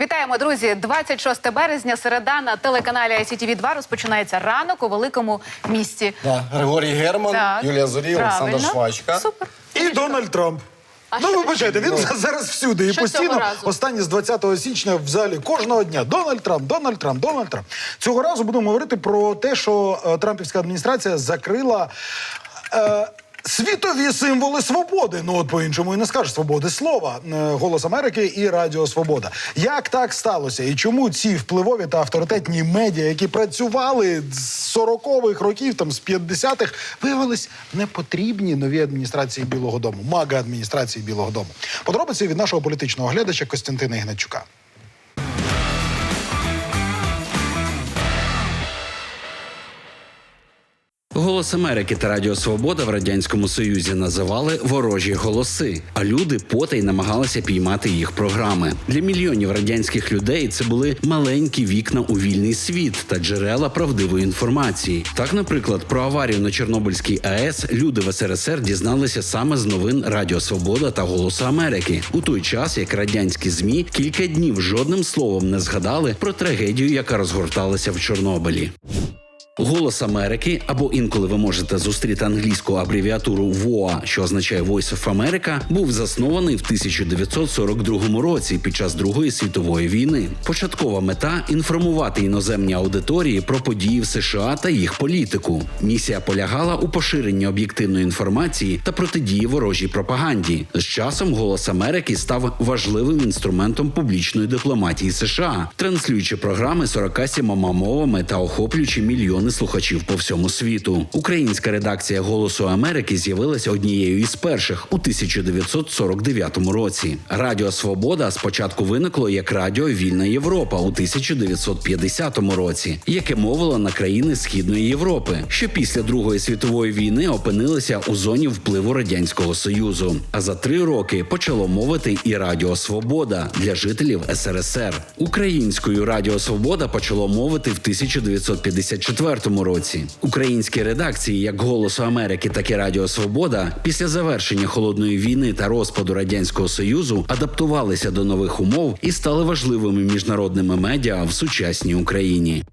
Вітаємо, друзі! 26 березня, середа на телеканалі ICTV 2 розпочинається ранок у великому місті. Да. Григорій Герман, Так, Юлія Зорі, Олександр правильно. Швачка. Супер. І Дональд Трамп. ну, що вибачайте, він зараз всюди і Що постійно разу? останні з 20 січня в залі кожного дня. Дональд Трамп, Дональд Трамп, Дональд Трамп. Цього разу будемо говорити про те, що е, Трампівська адміністрація закрила. Е, Світові символи свободи. Ну от по-іншому і не скажеш свободи слова. Е, Голос Америки і Радіо Свобода. Як так сталося? І чому ці впливові та авторитетні медіа, які працювали з 40-х років, там з 50-х, виявились непотрібні новій адміністрації Білого Дому, мага адміністрації Білого Дому? Подробиці від нашого політичного оглядача Костянтина Ігнатчука. Голос Америки та Радіо Свобода в радянському союзі називали ворожі голоси, а люди потай намагалися піймати їх програми. Для мільйонів радянських людей це були маленькі вікна у вільний світ та джерела правдивої інформації. Так, наприклад, про аварію на Чорнобильській АЕС люди в СРСР дізналися саме з новин Радіо Свобода та Голосу Америки у той час, як радянські змі кілька днів жодним словом не згадали про трагедію, яка розгорталася в Чорнобилі. Голос Америки, або інколи ви можете зустріти англійську абревіатуру VOA, що означає Voice of America, був заснований в 1942 році під час Другої світової війни. Початкова мета інформувати іноземні аудиторії про події в США та їх політику. Місія полягала у поширенні об'єктивної інформації та протидії ворожій пропаганді. З часом Голос Америки став важливим інструментом публічної дипломатії США, транслюючи програми 47 мовами та охоплюючи мільйони слухачів по всьому світу. Українська редакція Голосу Америки з'явилася однією із перших у 1949 році. Радіо Свобода спочатку виникло як Радіо Вільна Європа у 1950 році, яке мовило на країни Східної Європи, що після Другої світової війни опинилися у зоні впливу радянського союзу. А за три роки почало мовити і Радіо Свобода для жителів СРСР. Українською Радіо Свобода почало мовити в 1954 році. Українські редакції, як Голосу Америки, так і Радіо Свобода, після завершення холодної війни та розпаду радянського союзу адаптувалися до нових умов і стали важливими міжнародними медіа в сучасній Україні.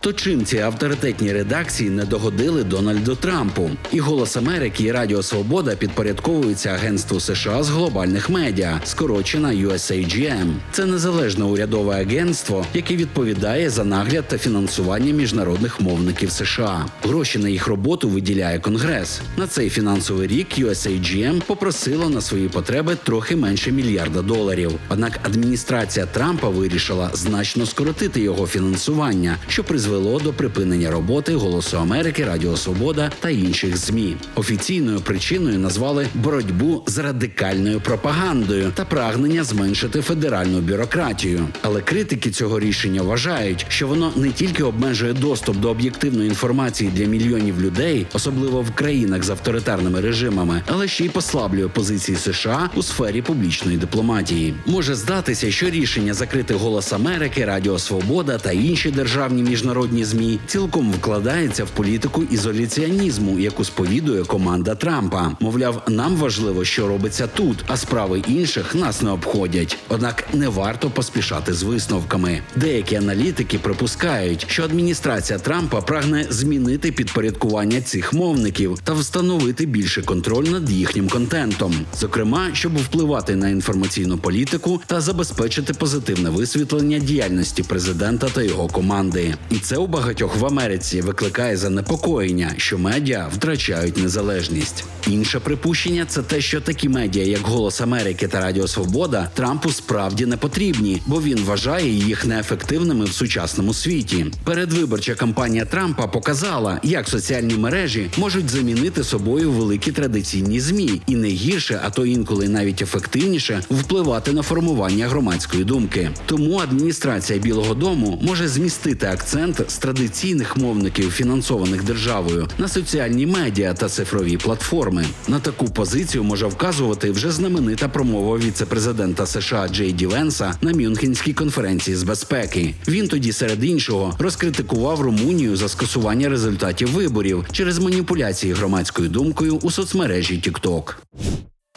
То чим ці авторитетні редакції не догодили Дональду Трампу? І Голос Америки і Радіо Свобода підпорядковуються Агентству США з глобальних медіа, скорочена USAGM. Це незалежне урядове агентство, яке відповідає за нагляд та фінансування міжнародних мовників США. Гроші на їх роботу виділяє Конгрес. На цей фінансовий рік USAGM попросила на свої потреби трохи менше мільярда доларів. Однак адміністрація Трампа вирішила значно скоротити його фінансування, що призвело до припинення роботи Голосу Америки, Радіо Свобода та інших змі. Офіційною причиною назвали боротьбу з радикальною пропагандою та прагнення зменшити федеральну бюрократію. Але критики цього рішення вважають, що воно не тільки обмежує доступ до об'єктивної інформації для мільйонів людей, особливо в країнах з авторитарними режимами, але ще й послаблює позиції США у сфері публічної дипломатії. Може здатися, що рішення закрити голос Америки, Радіо Свобода та інші державні міжнародні змі цілком вкладається в політику ізоляціонізму, яку сповідує команда Трампа. Мовляв, нам важливо, що робиться тут, а справи інших нас не обходять. Однак не варто поспішати з висновками. Деякі аналітики припускають, що адміністрація Трампа прагне змінити підпорядкування цих мовників та встановити більше контроль над їхнім контентом, зокрема, щоб впливати на інформаційну політику та забезпечити позитивне висвітлення діяльності президента та його команди. І це у багатьох в Америці викликає занепокоєння, що медіа втрачають незалежність. Інше припущення це те, що такі медіа, як Голос Америки та Радіо Свобода, Трампу справді не потрібні, бо він вважає їх неефективними в сучасному світі. Передвиборча кампанія Трампа показала, як соціальні мережі можуть замінити собою великі традиційні змі, і не гірше, а то інколи навіть ефективніше впливати на формування громадської думки. Тому адміністрація Білого Дому може змістити акцент з традиційних мовників, фінансованих державою, на соціальні медіа та цифрові платформи. На таку позицію може вказувати вже знаменита промова віце-президента США Джей Ді Венса на Мюнхенській конференції з безпеки. Він тоді, серед іншого, розкритикував Румунію за скасування результатів виборів через маніпуляції громадською думкою у соцмережі TikTok.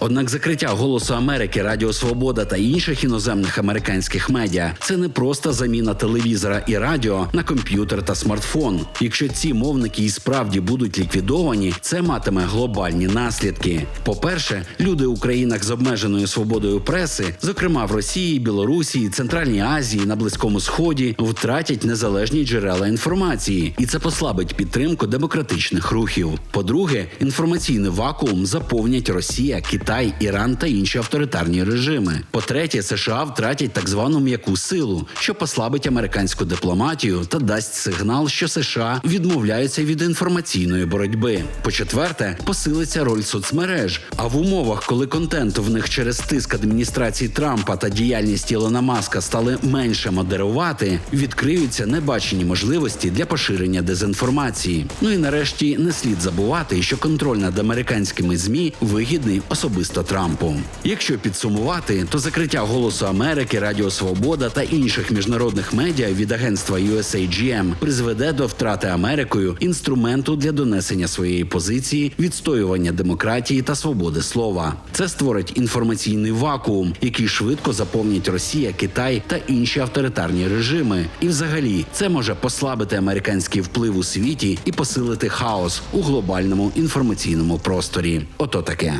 Однак закриття голосу Америки, Радіо Свобода та інших іноземних американських медіа це не просто заміна телевізора і радіо на комп'ютер та смартфон. Якщо ці мовники і справді будуть ліквідовані, це матиме глобальні наслідки. По-перше, люди у країнах з обмеженою свободою преси, зокрема в Росії, Білорусі, Центральній Азії, на Близькому Сході, втратять незалежні джерела інформації, і це послабить підтримку демократичних рухів. По-друге, інформаційний вакуум заповнять Росія, Китай, Іран та інші авторитарні режими. По-третє, США втратять так звану м'яку силу, що послабить американську дипломатію та дасть сигнал, що США відмовляються від інформаційної боротьби. По-четверте, посилиться роль соцмереж. А в умовах, коли контент в них через тиск адміністрації Трампа та діяльність Ілона Маска стали менше модерувати, відкриються небачені можливості для поширення дезінформації. Ну і нарешті не слід забувати, що контроль над американськими змі вигідний особисто Трампу. Якщо підсумувати, то закриття голосу Америки, Радіо Свобода та інших міжнародних медіа від агентства USAGM призведе до втрати Америкою інструменту для донесення своєї позиції, відстоювання демократії та свободи слова. Це створить інформаційний вакуум, який швидко заповнять Росія, Китай та інші авторитарні режими. І, взагалі, це може послабити американський вплив у світі і посилити хаос у глобальному інформаційному просторі. Ото таке.